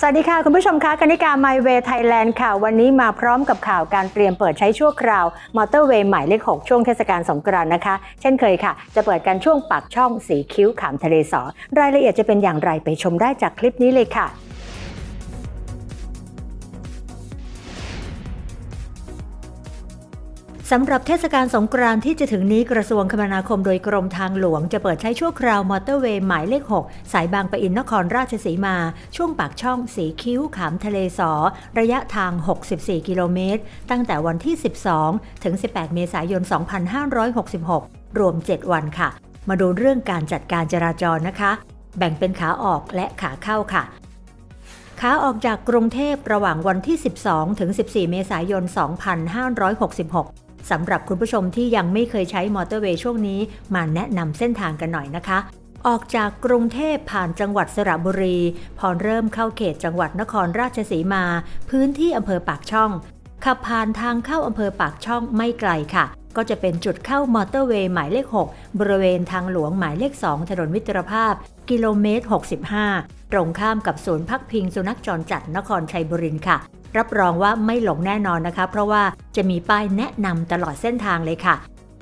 สวัสดีค่ะ คุณผู้ชมคะกนิการ My Way Thailand ค่ะ วันนี้มาพร้อมกับข่าวการเตรียมเปิดใช้ชั่วคราว มอเตอร์เวย์ใหม่เลข 6 ช่วงเทศกาลสงกรานต์นะคะ เช่นเคยค่ะ จะเปิดกันช่วงปากช่องสีคิ้วขามทะเลสอรายละเอียดจะเป็นอย่างไรไปชมได้จากคลิปนี้เลยค่ะ สำหรับเทศกาลสงกรานต์ที่จะถึงนี้กระทรวงคมนาคมโดยกรมทางหลวง จะเปิดใช้ชั่วคราวมอเตอร์เวย์หมายเลข 6 สายบางปะอินนครราชสีมา ช่วงปากช่องสีคิ้วขามทะเลสอ ระยะทาง 64 กิโลเมตร ตั้งแต่วันที่ 12 ถึง 18 เมษายน 2566 รวม 7 วันค่ะ มาดูเรื่องการจัดการจราจรนะคะ แบ่งเป็นขาออกและขาเข้าค่ะขาออกจากกรุงเทพระหว่างวันที่ 12 ถึง 14 เมษายน 2566 สำหรับคุณผู้ชมที่ยังไม่เคยใช้มอเตอร์เวย์ช่วงนี้ มาแนะนำเส้นทางกันหน่อยนะคะ ออกจากกรุงเทพผ่านจังหวัดสระบุรี พอเริ่มเข้าเขตจังหวัดนครราชสีมา พื้นที่อำเภอปากช่องขับผ่านทางเข้าอำเภอปากช่องไม่ไกลค่ะ ก็จะเป็นจุดเข้ามอเตอร์เวย์หมายเลข 6 บริเวณทางหลวงหมายเลข 2 ถนนมิตรภาพ กิโลเมตร 65 ตรงข้ามกับศูนย์พักพิงสุนัขจรจัดนครชัยบุรีค่ะ รับรองว่าไม่หลงแน่นอนนะคะ เพราะว่าจะมีป้ายแนะนำตลอดเส้นทางเลยค่ะ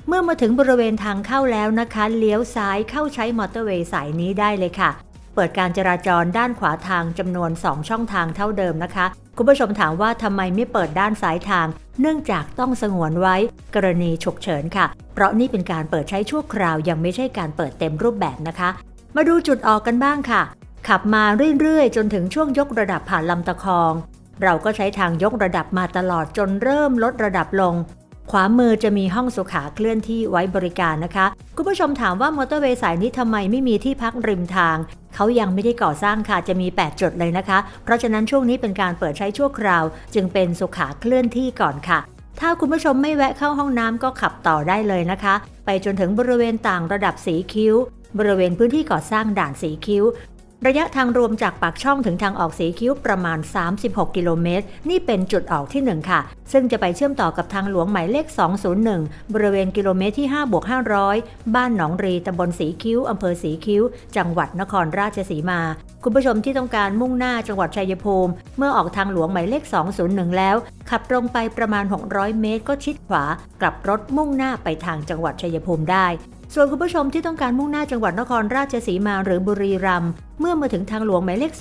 เมื่อมาถึงบริเวณทางเข้าแล้วนะคะ เลี้ยวซ้ายเข้าใช้มอเตอร์เวย์สายนี้ได้เลยค่ะ เปิดการจราจรด้านขวาทางจำนวน 2 ช่องทางเท่าเดิมนะคะ คุณผู้ชมถามว่าทำไมไม่เปิดด้านซ้ายทาง เนื่องจากต้องสงวนไว้ กรณีฉุกเฉินค่ะ เพราะนี่เป็นการเปิดใช้ชั่วคราวยังไม่ใช่การเปิดเต็มรูปแบบนะคะ มาดูจุดออกกันบ้างค่ะ ขับมาเรื่อยๆ จนถึงช่วงยกระดับผ่านลำตะคอง เราก็ใช้ทางยกระดับมาตลอดจนเริ่มลดระดับลง ขวามือจะมีห้องสุขาเคลื่อนที่ไว้บริการนะคะ คุณผู้ชมถามว่ามอเตอร์เวย์สายนี้ทำไมไม่มีที่พักริมทาง เขายังไม่ได้ก่อสร้างค่ะ จะมี 8 จุดเลยนะคะ เพราะฉะนั้นช่วงนี้เป็นการเปิดใช้ชั่วคราว จึงเป็นสุขาเคลื่อนที่ก่อนค่ะ ถ้าคุณผู้ชมไม่แวะเข้าห้องน้ำก็ขับต่อได้เลยนะคะ ไปจนถึงบริเวณต่างระดับสีคิ้ว บริเวณพื้นที่ก่อสร้างด่านสีคิ้ว ระยะทางรวมจากปากช่องถึงทางออกสีคิ้วประมาณ 36 กิโลเมตร นี่เป็นจุดออกที่ 1 ค่ะ ซึ่งจะไปเชื่อมต่อกับทางหลวงหมายเลข 201 บริเวณกิโลเมตรที่5บวก500 บ้านหนองรีตำบลสีคิ้วอำเภอสีคิ้ว จังหวัดนครราชสีมา คุณผู้ชมที่ต้องการมุ่งหน้าจังหวัดชัยภูมิ เมื่อออกทางหลวงหมายเลข 201 แล้ว ขับตรงไปประมาณ 600 เมตรก็ชิดขวา กลับรถมุ่งหน้าไปทางจังหวัดชัยภูมิได้ ส่วนคุณผู้ชมที่ต้องการมุ่งหน้าจังหวัดนครราชสีมาหรือบุรีรัมย์เมื่อมาถึงทางหลวงหมายเลข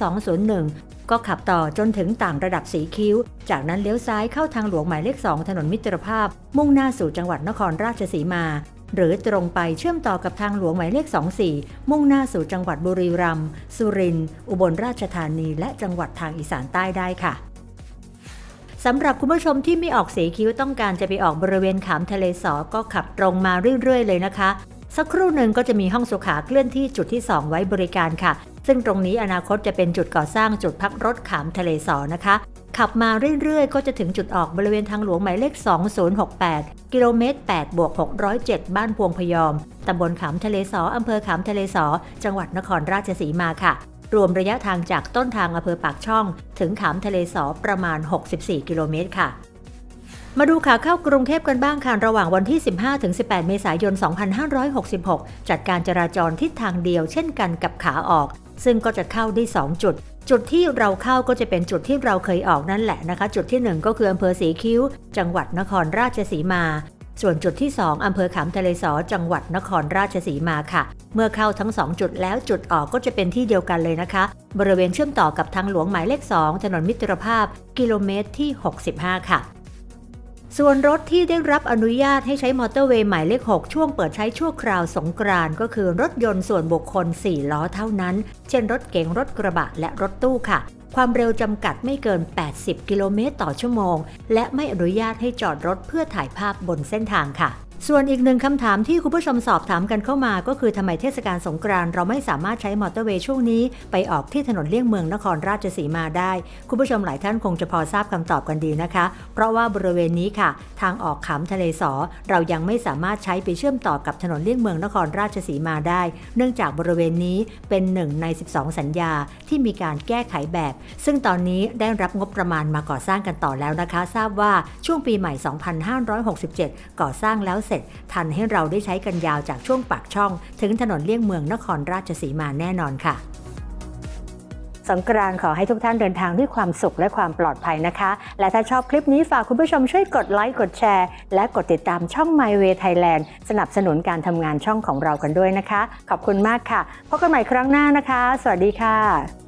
201 ก็ขับต่อจนถึงต่างระดับสีคิ้ว จากนั้นเลี้ยวซ้ายเข้าทางหลวงหมายเลข 2 ถนนมิตรภาพ มุ่งหน้าสู่จังหวัดนครราชสีมา หรือตรงไปเชื่อมต่อกับทางหลวงหมายเลข 24 มุ่งหน้าสู่จังหวัดบุรีรัมย์สุรินทร์อุบลราชธานีและจังหวัดทางอีสานใต้ได้ค่ะสำหรับคุณผู้ชมที่ไม่ออกสีคิ้วต้องการจะไปออกบริเวณขามทะเลสอก็ขับตรงมาเรื่อยๆเลยนะคะ สักครู่หนึ่งก็จะมีห้องสุขาเคลื่อนที่จุดที่ 2 ไว้บริการค่ะ ซึ่งตรงนี้อนาคตจะเป็นจุดก่อสร้างจุดพักรถขามทะเลสอนะคะ ขับมาเรื่อยๆ ก็จะถึงจุดออกบริเวณทางหลวงหมายเลข 2068 กิโลเมตร8บวก607 บ้านพวงพยอม ตำบลขามทะเลสออำเภอขามทะเลสอ จังหวัดนครราชสีมาค่ะ รวมระยะทางจากต้นทางอำเภอปากช่อง ถึงขามทะเลสอประมาณ 64 กิโลเมตรค่ะ มาดูขาเข้ากรุงเทพกันบ้างค่ะ ระหว่างวันที่ 15-18 เมษายน 2566 จัดการจราจรทิศทางเดียวเช่นกันกับขาออก ซึ่งก็จะเข้าได้ 2 จุด จุดที่เราเข้าก็จะเป็นจุดที่เราเคยออกนั่นแหละนะคะ จุดที่ 1 ก็คืออำเภอสีคิ้ว จังหวัดนครราชสีมา ส่วนจุดที่ 2อำเภอขามทะเลสอจังหวัดนครราชสีมาค่ะ เมื่อเข้าทั้ง 2 จุดแล้วจุดออกก็จะเป็นที่เดียวกันเลยนะคะ บริเวณเชื่อมต่อกับทางหลวงหมายเลข 2 ถนนมิตรภาพ กิโลเมตรที่ 65 ค่ะ ส่วนรถที่ได้รับอนุญาตให้ใช้มอเตอร์เวย์หมายเลข 6 ช่วงเปิดใช้ชั่วคราวสงกรานก็คือรถยนต์ส่วนบุคคล 4 ล้อเท่านั้น เช่นรถเก๋งรถกระบะและรถตู้ค่ะ ความเร็วจำกัดไม่เกิน 80 กิโลเมตรต่อชั่วโมง และไม่อนุญาตให้จอดรถเพื่อถ่ายภาพบนเส้นทางค่ะ ส่วนอีกหนึ่งคำถามที่คุณผู้ชมสอบถามกันเข้ามา ก็คือทำไมเทศกาลสงกรานต์เราไม่สามารถใช้มอเตอร์เวย์ช่วงนี้ ไปออกที่ถนนเลี่ยงเมืองนครราชสีมาได้ คุณผู้ชมหลายท่านคงจะพอทราบคำตอบกันดีนะคะ เพราะว่าบริเวณนี้ค่ะ ทางออกขามทะเลสอ เรายังไม่สามารถใช้ไปเชื่อมต่อกับถนนเลี่ยงเมืองนครราชสีมาได้ เนื่องจากบริเวณนี้เป็นหนึ่งใน 12 สัญญาที่มีการแก้ไขแบบ ซึ่งตอนนี้ได้รับงบประมาณมาก่อสร้างกันต่อแล้วนะคะ ทราบว่าช่วงปีใหม่ 2567 ก่อสร้างแล้วเสร็จทันให้เราได้ใช้กันยาวจากช่วงปากช่อง ถึงถนนเลี่ยงเมืองนครราชสีมาแน่นอนค่ะสงกรานขอให้ทุกท่านเดินทางด้วยความสุขและความปลอดภัยนะคะ และถ้าชอบคลิปนี้ฝากคุณผู้ชมช่วยกดไลค์กดแชร์ และกดติดตามช่อง My Way Thailand สนับสนุนการทำงานช่องของเรากันด้วยนะคะ ขอบคุณมากค่ะพบกันใหม่ครั้งหน้านะคะ สวัสดีค่ะ